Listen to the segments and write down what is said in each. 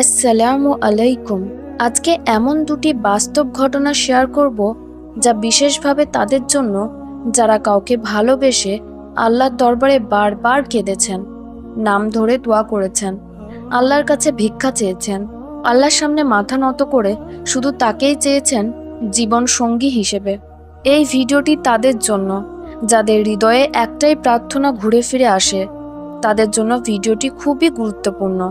আসসালামু আলাইকুম। আজকে এমন দুটি বাস্তব ঘটনা শেয়ার করব যা বিশেষভাবে তাদের জন্য, যারা কাউকে ভালোবেসে আল্লাহর দরবারে বারবার কেঁদেছেন, নাম ধরে দোয়া করেছেন, আল্লাহর কাছে ভিক্ষা চেয়েছেন, আল্লাহর সামনে মাথা নত করে শুধু তাকেই চেয়েছেন জীবন সঙ্গী হিসেবে। এই ভিডিওটি তাদের জন্য, যাদের হৃদয়ে একটাই প্রার্থনা ঘুরে ফিরে আসে, তাদের জন্য ভিডিওটি খুবই গুরুত্বপূর্ণ।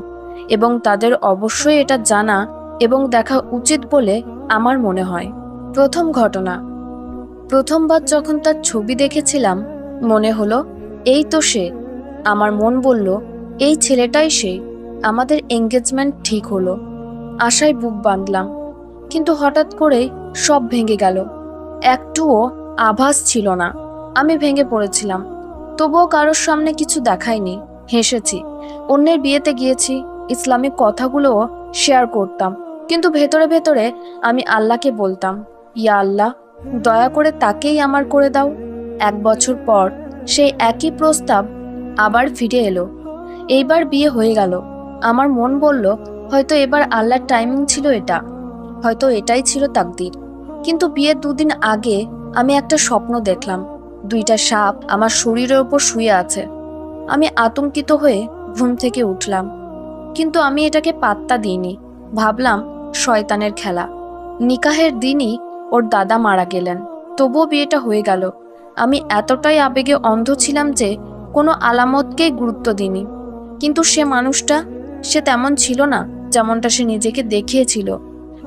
এবং তাদের অবশ্যই এটা জানা এবং দেখা উচিত বলে আমার মনে হয়। প্রথম ঘটনা। প্রথমবার যখন তার ছবি দেখেছিলাম, মনে হলো, এই তো সে। আমার মন বলল, এই ছেলেটাই সে। আমাদের এঙ্গেজমেন্ট ঠিক হলো। আশায় বুক বাঁধলাম। কিন্তু হঠাৎ করেই সব ভেঙে গেল। একটুও আভাস ছিল না। আমি ভেঙে পড়েছিলাম। তবুও কারোর সামনে কিছু দেখাইনি। হেসেছি। অন্যের বিয়েতে গিয়েছি। ইসলামিক কথাগুলোও শেয়ার করতাম। কিন্তু ভেতরে ভেতরে আমি আল্লাহকে বলতাম, ইয়া আল্লাহ, দয়া করে তাকেই আমার করে দাও। এক বছর পর সেই একই প্রস্তাব আবার ফিরে এলো। এইবার বিয়ে হয়ে গেল। আমার মন বলল, হয়তো এবার আল্লাহর টাইমিং ছিল এটা। হয়তো এটাই ছিল তাকদির। কিন্তু বিয়ের দুদিন আগে আমি একটা স্বপ্ন দেখলাম। দুইটা সাপ আমার শরীরের ওপর শুয়ে আছে। আমি আতঙ্কিত হয়ে ঘুম থেকে উঠলাম। কিন্তু আমি এটাকে পাত্তা দিইনি। ভাবলাম, শয়তানের খেলা। নিকাহের দিনই ওর দাদা মারা গেলেন। তবুও বিয়েটা হয়ে গেল। আমি এতটাই আবেগে অন্ধ ছিলাম যে কোনো আলামতকেই গুরুত্ব দিইনি। কিন্তু সে মানুষটা, সে তেমন ছিল না যেমনটা সে নিজেকে দেখিয়েছিল।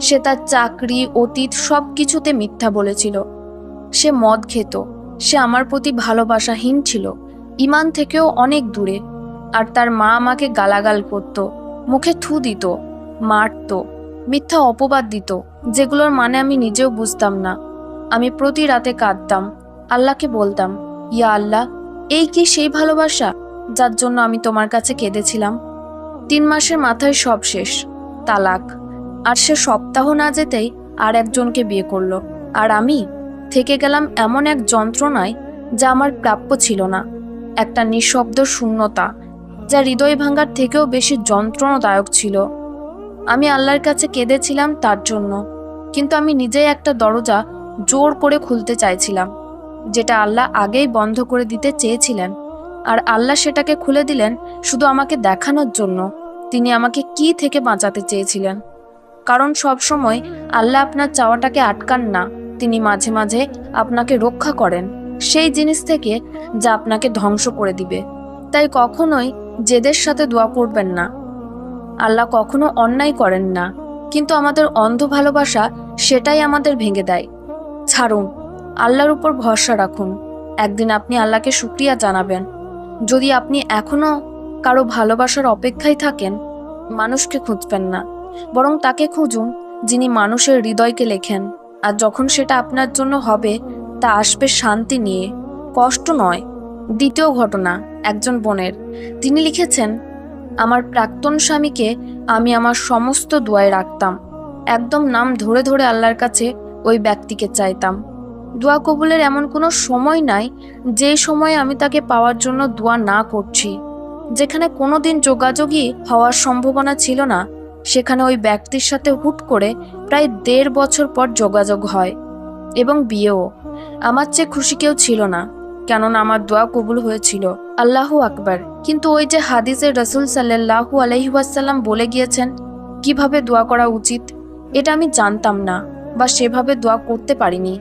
সে তার চাকরি, অতীত সব কিছুতে মিথ্যা বলেছিল। সে মদ খেত। সে আমার প্রতি ভালোবাসাহীন ছিল। ইমান থেকেও অনেক দূরে। আর তার মা আমাকে গালাগাল করত, মুখে থু দিত, মারত, মিথ্যা অপবাদ দিত, যেগুলোর মানে আমি নিজেও বুঝতাম না। আমি প্রতি রাতে কাঁদতাম, আল্লাহকে বলতাম, ইয়া আল্লাহ, এই কি সেই ভালোবাসা যার জন্য আমি তোমার কাছে কেঁদেছিলাম? তিন মাসের মাথায় সব শেষ, তালাক। আর সে সপ্তাহ না যেতেই আর একজনকে বিয়ে করল। আর আমি থেকে গেলাম এমন এক যন্ত্রণায় যা আমার প্রাপ্য ছিল না। একটা নিঃশব্দ শূন্যতা যা হৃদয় ভাঙার থেকেও বেশি যন্ত্রণাদায়ক ছিল। আমি আল্লাহর কাছে কেঁদেছিলাম তার জন্য, কিন্তু আমি নিজেই একটা দরজা জোর করে খুলতে চাইছিলাম, যেটা আল্লাহ আগেই বন্ধ করে দিতে চেয়েছিলেন। আর আল্লাহ সেটাকে খুলে দিলেন শুধু আমাকে দেখানোর জন্য, তিনি আমাকে কি থেকে বাঁচাতে চেয়েছিলেন। কারণ সবসময় আল্লাহ আপনার চাওয়াটাকে আটকান না, তিনি মাঝে মাঝে আপনাকে রক্ষা করেন। সেই জিনিস থেকে যা আপনাকে ধ্বংস করে দিবে। তাই কখনোই জেদের সাথে দোয়া করবেন না। আল্লাহ কখনো অন্যায় করেন না, কিন্তু আমাদের অন্ধ ভালোবাসা সেটাই আমাদের ভেঙে দেয়। ছাড়ুন, আল্লাহর উপর ভরসা রাখুন। একদিন আপনি আল্লাহকে শুক্রিয়া জানাবেন। যদি আপনি এখনও কারও ভালোবাসার অপেক্ষায় থাকেন, মানুষকে খুঁজবেন না। বরং তাকে খুঁজুন, যিনি মানুষের হৃদয়কে লেখেন। আর যখন সেটা আপনার জন্য হবে, তা আসবে শান্তি নিয়ে। কষ্ট নয় দ্বিতীয় ঘটনা, একজন বোনের। তিনি লিখেছেন, আমার প্রাক্তন স্বামীকে আমি আমার সমস্ত দোয়ায় রাখতাম। একদম নাম ধরে ধরে আল্লাহর কাছে ওই ব্যক্তিকে চাইতাম। দোয়া কবুলের এমন কোনো সময় নাই যে সময় আমি তাকে পাওয়ার জন্য দোয়া না করছি। যেখানে কোনোদিন যোগাযোগই হওয়ার সম্ভাবনা ছিল না, সেখানে ওই ব্যক্তির সাথে হুট করে প্রায় দেড় বছর পর যোগাযোগ হয় এবং বিয়েও। আমার চেয়ে খুশি কেউ ছিল না। কেননা আমার দোয়া কবুল হয়েছিল। আল্লাহু আকবার। কিন্তু ওই যে হাদিসের রসুল সাল্লাহু আলহিহাসাল্লাম বলে গিয়েছেন, কীভাবে দোয়া করা উচিত? এটা আমি জানতাম না বা সেভাবে দোয়া করতে পারিনি।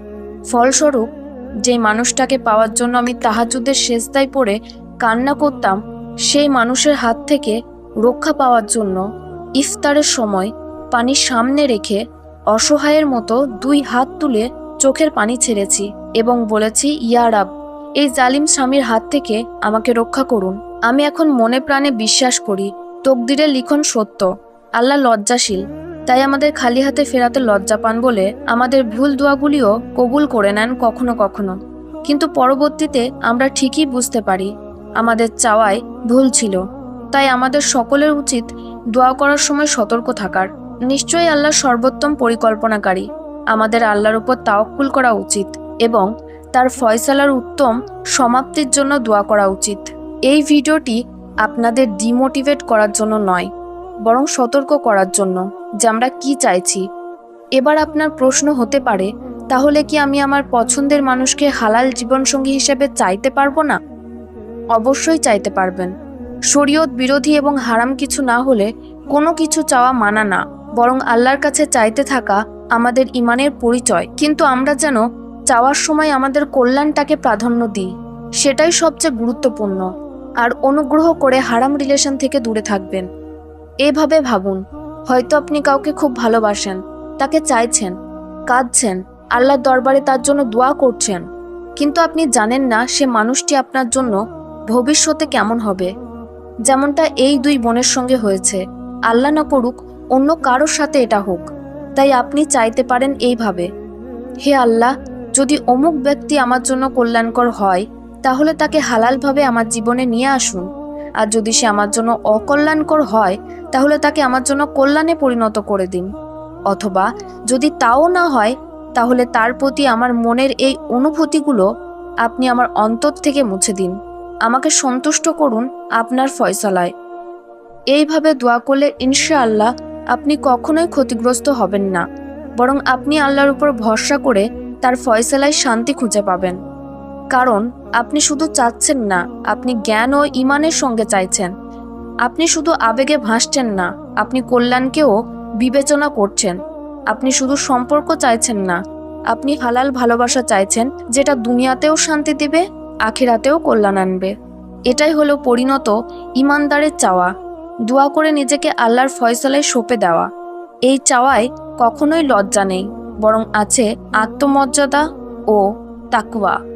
ফলস্বরূপ যে মানুষটাকে পাওয়ার জন্য আমি তাহাজুদের শেষদায় পড়ে কান্না করতাম, সেই মানুষের হাত থেকে রক্ষা পাওয়ার জন্য ইফতারের সময় পানি সামনে রেখে অসহায়ের মতো দুই হাত তুলে চোখের পানি ছেড়েছি এবং বলেছি ইয়ারাব এই জালিম স্বামীর হাত থেকে আমাকে রক্ষা করুন। আমি এখন মনে প্রাণে বিশ্বাস করি তকদিরের লিখন সত্য। আল্লাহ লজ্জাশীল। তাই আমাদের খালি হাতে ফেরাতে লজ্জা পান বলে আমাদের ভুল দোয়াগুলিও কবুল করে নেন কখনো কখনো। কিন্তু পরবর্তীতে আমরা ঠিকই বুঝতে পারি, আমাদের চাওয়ায় ভুল ছিল। তাই আমাদের সকলের উচিত দোয়া করার সময় সতর্ক থাকার। নিশ্চয়ই আল্লাহ সর্বোত্তম পরিকল্পনাকারী। আমাদের আল্লাহর উপর তাওকুল করা উচিত এবং তার ফয়সালার উত্তম সমাপ্তির জন্য দোয়া করা উচিত। এই ভিডিওটি আপনাদের ডিমোটিভেট করার জন্য নয়, বরং সতর্ক করার জন্য, যে আমরা কি চাইছি। এবার আপনার প্রশ্ন হতে পারে, তাহলে কি আমি আমার পছন্দের মানুষকে হালাল জীবনসঙ্গী হিসেবে চাইতে পারব না? অবশ্যই চাইতে পারবেন। শরীয়ত বিরোধী এবং হারাম কিছু না হলে কোনো কিছু চাওয়া মানা না, বরং আল্লাহর কাছে চাইতে থাকা আমাদের ইমানের পরিচয়। কিন্তু আমরা যেন চাওয়ার সময় আমাদের কল্যাণটাকে প্রাধান্য দিই। সেটাই সবচেয়ে গুরুত্বপূর্ণ। আর অনুগ্রহ করে হারাম রিলেশন থেকে দূরে থাকবেন। এভাবে ভাবুন, হয়তো আপনি কাউকে খুব ভালোবাসেন, তাকে চাইছেন, কাঁদছেন, আল্লাহর দরবারে তার জন্য দোয়া করছেন। কিন্তু আপনি জানেন না সে মানুষটি আপনার জন্য ভবিষ্যতে কেমন হবে। যেমনটা এই দুই বোনের সঙ্গে হয়েছে। আল্লাহ না করুক, অন্য কারোর সাথে এটা হোক। তাই আপনি চাইতে পারেন এইভাবে। হে আল্লাহ যদি অমুক ব্যক্তি আমার জন্য কল্যাণকর হয়, তাহলে তাকে হালালভাবে আমার জীবনে নিয়ে আসুন। আর যদি সে আমার জন্য অকল্যাণকর হয়, তাহলে তাকে আমার জন্য কল্যাণে পরিণত করে দিন। অথবা যদি তাও না হয়, তাহলে তার প্রতি আমার মনের এই অনুভূতিগুলো আপনি আমার অন্তর থেকে মুছে দিন। আমাকে সন্তুষ্ট করুন আপনার ফয়সালায়। এইভাবে দোয়া করলে ইনশাআল্লাহ আপনি কখনোই ক্ষতিগ্রস্ত হবেন না। বরং আপনি আল্লাহর উপর ভরসা করে তার ফয়সালায় শান্তি খুঁজে পাবেন। কারণ আপনি শুধু চাচ্ছেন না, আপনি জ্ঞান ও ইমানের সঙ্গে চাইছেন। আপনি শুধু আবেগে ভাসছেন না, আপনি কল্যাণকেও বিবেচনা করছেন। আপনি শুধু সম্পর্ক চাইছেন না, আপনি হালাল ভালোবাসা চাইছেন, যেটা দুনিয়াতেও শান্তি দিবে, আখিরাতেও কল্যাণ আনবে। এটাই হলো পরিণত ইমানদারের চাওয়া। দোয়া করে নিজেকে আল্লাহর ফয়সলায় সঁপে দেওয়া। এই চাওয়ায় কখনোই লজ্জা নেই। বরং আছে আত্মমর্যাদা ও তাকওয়া।